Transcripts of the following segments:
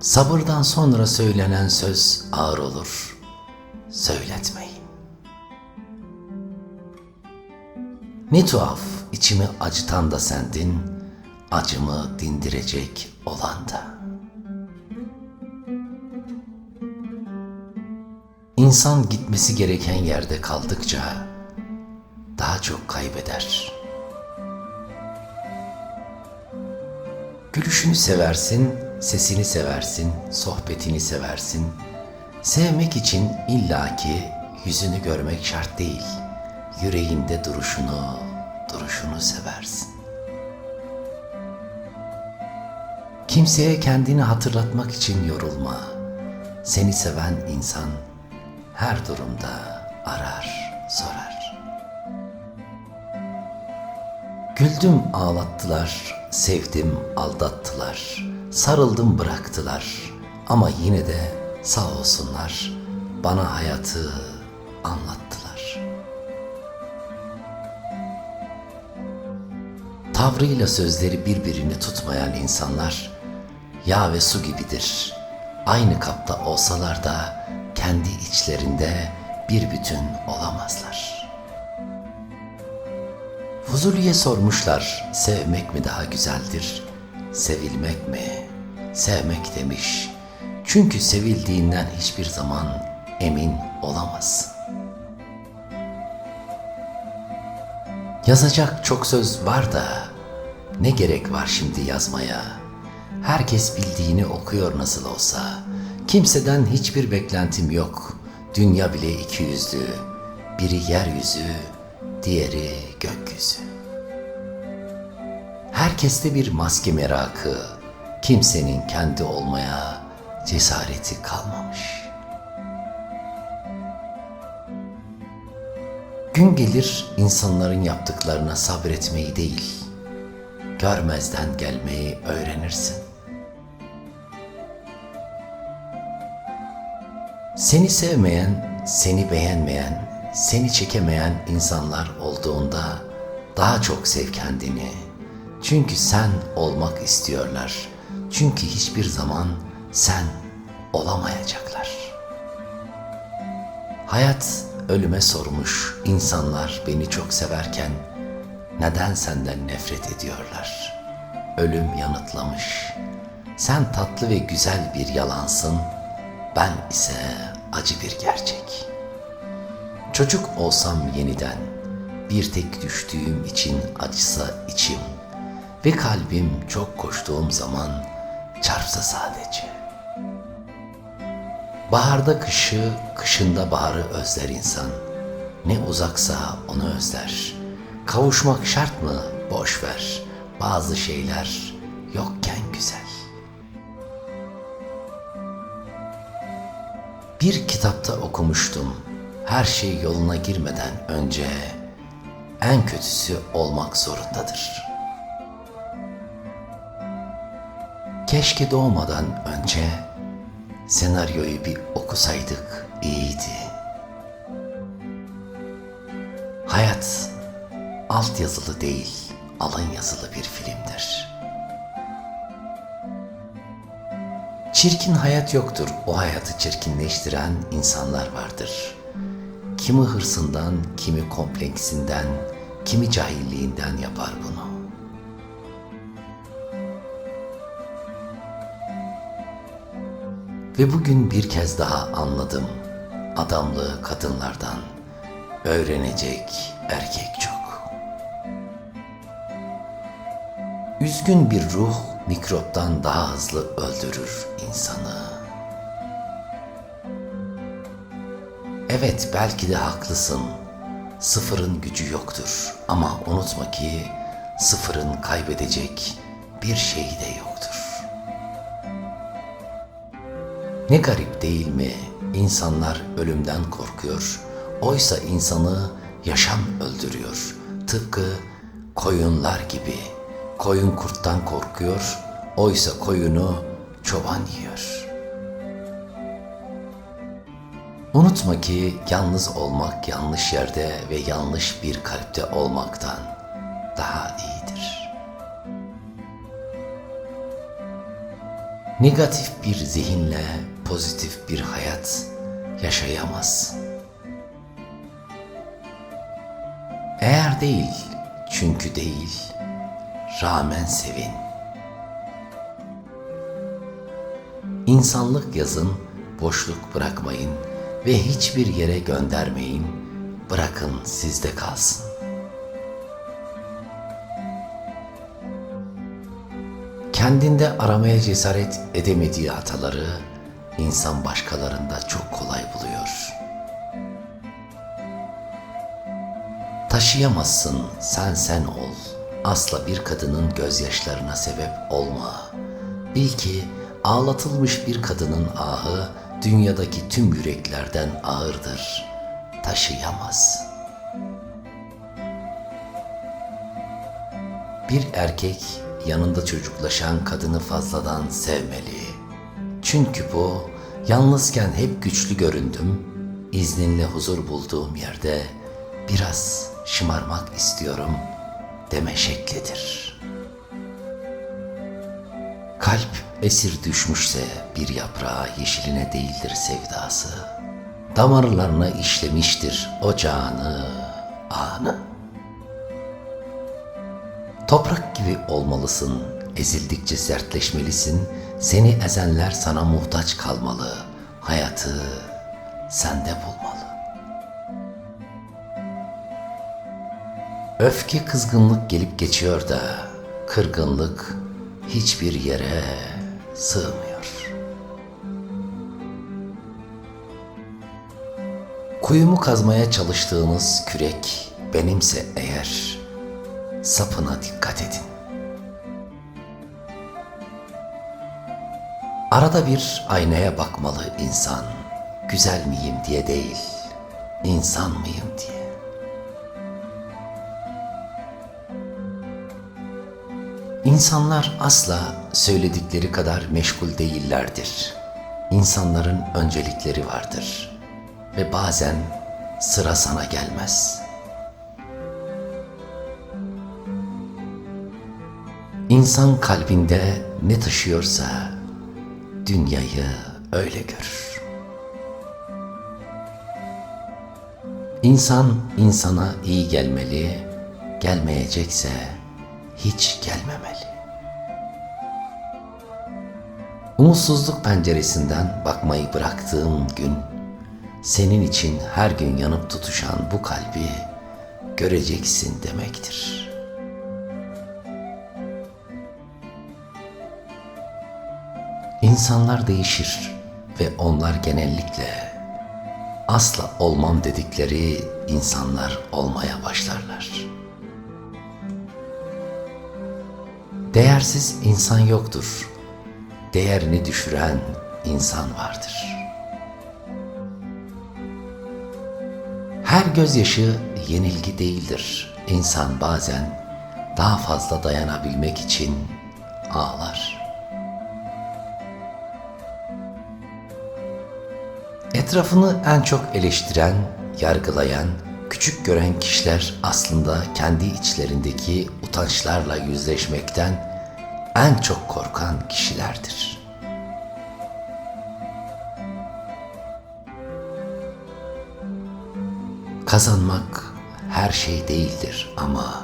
Sabırdan sonra söylenen söz ağır olur. Söyletmeyin. Ne tuhaf içimi acıtan da sendin, acımı dindirecek olan da. İnsan gitmesi gereken yerde kaldıkça daha çok kaybeder. Gülüşünü seversin, sesini seversin, sohbetini seversin. Sevmek için illaki yüzünü görmek şart değil. Yüreğinde duruşunu, duruşunu seversin. Kimseye kendini hatırlatmak için yorulma. Seni seven insan her durumda arar, sorar. Güldüm ağlattılar, sevdim aldattılar, sarıldım bıraktılar. Ama yine de sağ olsunlar bana hayatı anlattılar. Tavrıyla sözleri birbirini tutmayan insanlar yağ ve su gibidir. Aynı kapta olsalar da kendi içlerinde bir bütün olamazlar. Fuzuli'ye sormuşlar, sevmek mi daha güzeldir, sevilmek mi? Sevmek demiş. Çünkü sevildiğinden hiçbir zaman emin olamazsın. Yazacak çok söz var da ne gerek var şimdi yazmaya? Herkes bildiğini okuyor nasıl olsa. Kimseden hiçbir beklentim yok. Dünya bile iki yüzlü. Biri yeryüzü, diğeri gökyüzü. Herkeste bir maske merakı, kimsenin kendi olmaya cesareti kalmamış. Gün gelir insanların yaptıklarına sabretmeyi değil, görmezden gelmeyi öğrenirsin. Seni sevmeyen, seni beğenmeyen, seni çekemeyen insanlar olduğunda daha çok sev kendini. Çünkü sen olmak istiyorlar. Çünkü hiçbir zaman sen olamayacaklar. Hayat ölüme sormuş. İnsanlar beni çok severken neden senden nefret ediyorlar? Ölüm yanıtlamış. Sen tatlı ve güzel bir yalansın. Ben ise acı bir gerçek. Çocuk olsam yeniden bir tek düştüğüm için acısa içim ve kalbim çok koştuğum zaman çarpsa sadece. Baharda kışı, kışında baharı özler insan. Ne uzaksa onu özler. Kavuşmak şart mı? Boş ver. Bazı şeyler yokken güzel. Bir kitapta okumuştum. Her şey yoluna girmeden önce en kötüsü olmak zorundadır. Keşke doğmadan önce senaryoyu bir okusaydık iyiydi. Hayat alt yazılı değil, alın yazılı bir filmdir. Çirkin hayat yoktur. O hayatı çirkinleştiren insanlar vardır. Kimi hırsından, kimi kompleksinden, kimi cahilliğinden yapar bunu. Ve bugün bir kez daha anladım. Adamlığı kadınlardan öğrenecek erkek çok. Üzgün bir ruh mikroptan daha hızlı öldürür insanı. Evet belki de haklısın. Sıfırın gücü yoktur ama unutma ki sıfırın kaybedecek bir şeyi de yoktur. Ne garip değil mi? İnsanlar ölümden korkuyor. Oysa insanı yaşam öldürüyor. Tıpkı koyunlar gibi. Koyun kurttan korkuyor. Oysa koyunu çoban yiyor. Unutma ki yalnız olmak yanlış yerde ve yanlış bir kalpte olmaktan daha iyidir. Negatif bir zihinle pozitif bir hayat yaşayamaz. Eğer değil, çünkü değil, rağmen sevin. İnsanlık yazın, boşluk bırakmayın ve hiçbir yere göndermeyin. Bırakın sizde kalsın. Kendinde aramaya cesaret edemediği hataları insan başkalarında çok kolay buluyor. Taşıyamazsın sen sen ol. Asla bir kadının gözyaşlarına sebep olma. Bil ki ağlatılmış bir kadının ahı dünyadaki tüm yüreklerden ağırdır. Taşıyamaz. Bir erkek yanında çocuklaşan kadını fazladan sevmeli. Çünkü bu yalnızken hep güçlü göründüm. İzninle huzur bulduğum yerde biraz şımarmak istiyorum deme şeklidir. Kalp esir düşmüşse bir yaprağa yeşiline değildir sevdası. Damarlarına işlemiştir o canı, anı. Toprak gibi olmalısın, ezildikçe sertleşmelisin. Seni ezenler sana muhtaç kalmalı. Hayatı sende bulmalı. Öfke kızgınlık gelip geçiyor da kırgınlık hiçbir yere sığmıyor. Kuyumu kazmaya çalıştığınız kürek benimse eğer sapına dikkat edin. Arada bir aynaya bakmalı insan. Güzel miyim diye değil, insan mıyım diye. İnsanlar asla söyledikleri kadar meşgul değillerdir. İnsanların öncelikleri vardır ve bazen sıra sana gelmez. İnsan kalbinde ne taşıyorsa dünyayı öyle görür. İnsan insana iyi gelmeli, gelmeyecekse hiç gelmemeli. Umutsuzluk penceresinden bakmayı bıraktığım gün, senin için her gün yanıp tutuşan bu kalbi göreceksin demektir. İnsanlar değişir ve onlar genellikle asla olmam dedikleri insanlar olmaya başlarlar. Değersiz insan yoktur. Değerini düşüren insan vardır. Her gözyaşı yenilgi değildir. İnsan bazen daha fazla dayanabilmek için ağlar. Etrafını en çok eleştiren, yargılayan, küçük gören kişiler aslında kendi içlerindeki utançlarla yüzleşmekten en çok korkan kişilerdir. Kazanmak her şey değildir ama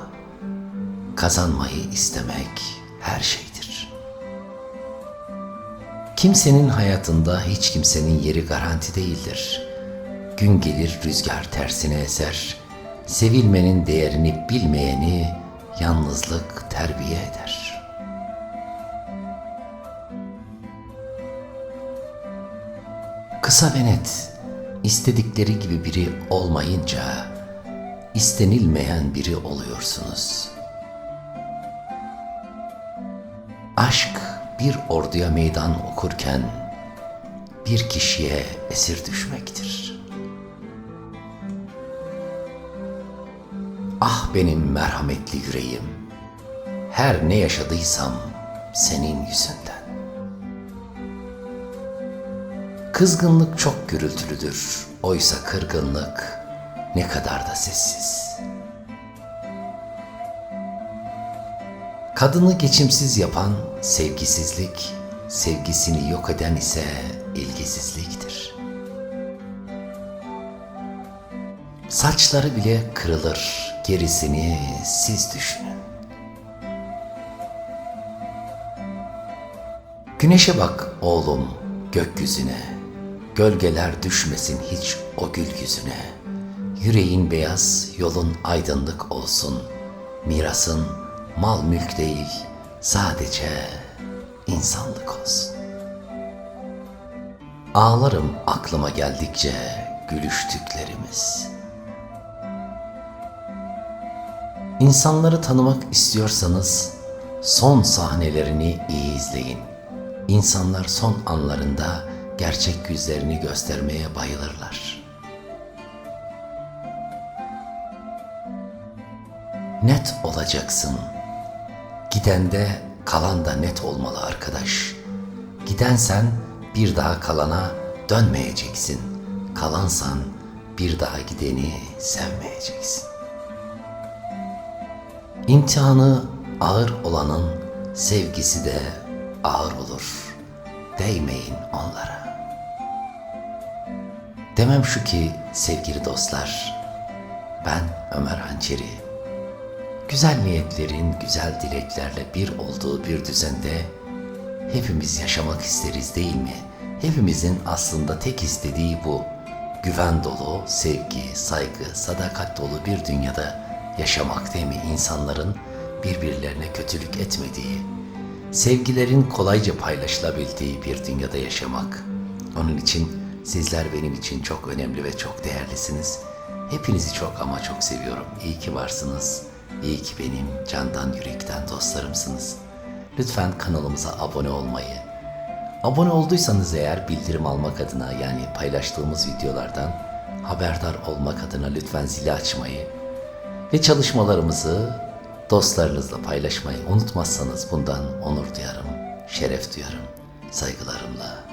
kazanmayı istemek her şeydir. Kimsenin hayatında hiç kimsenin yeri garanti değildir. Gün gelir rüzgar tersine eser. Sevilmenin değerini bilmeyeni yalnızlık terbiye eder. Kısa ve net, istedikleri gibi biri olmayınca istenilmeyen biri oluyorsunuz. Aşk bir orduya meydan okurken bir kişiye esir düşmektir. Ah benim merhametli yüreğim, her ne yaşadıysam senin yüzünden. Kızgınlık çok gürültülüdür, oysa kırgınlık ne kadar da sessiz. Kadını geçimsiz yapan sevgisizlik, sevgisini yok eden ise ilgisizliktir. Saçları bile kırılır, gerisini siz düşünün. Güneşe bak oğlum gökyüzüne, gölgeler düşmesin hiç o gül yüzüne. Yüreğin beyaz, yolun aydınlık olsun. Mirasın mal mülk değil, sadece insanlık olsun. Ağlarım aklıma geldikçe gülüştüklerimiz. İnsanları tanımak istiyorsanız son sahnelerini iyi izleyin. İnsanlar son anlarında gerçek yüzlerini göstermeye bayılırlar. Net olacaksın. Gidende kalan da net olmalı arkadaş. Gidensen bir daha kalana dönmeyeceksin. Kalansan bir daha gideni sevmeyeceksin. İmtihanı ağır olanın sevgisi de ağır olur. Değmeyin onlara. Demem şu ki sevgili dostlar, ben Ömer Hançeri. Güzel niyetlerin güzel dileklerle bir olduğu bir düzende hepimiz yaşamak isteriz değil mi? Hepimizin aslında tek istediği bu. Güven dolu, sevgi, saygı, sadakat dolu bir dünyada yaşamak değil mi? İnsanların birbirlerine kötülük etmediği, sevgilerin kolayca paylaşılabildiği bir dünyada yaşamak. Onun için sizler benim için çok önemli ve çok değerlisiniz. Hepinizi çok ama çok seviyorum. İyi ki varsınız. İyi ki benim candan yürekten dostlarımsınız. Lütfen kanalımıza abone olmayı, abone olduysanız eğer bildirim almak adına yani paylaştığımız videolardan haberdar olmak adına lütfen zili açmayı ve çalışmalarımızı dostlarınızla paylaşmayı unutmazsanız bundan onur duyarım, şeref duyarım. Saygılarımla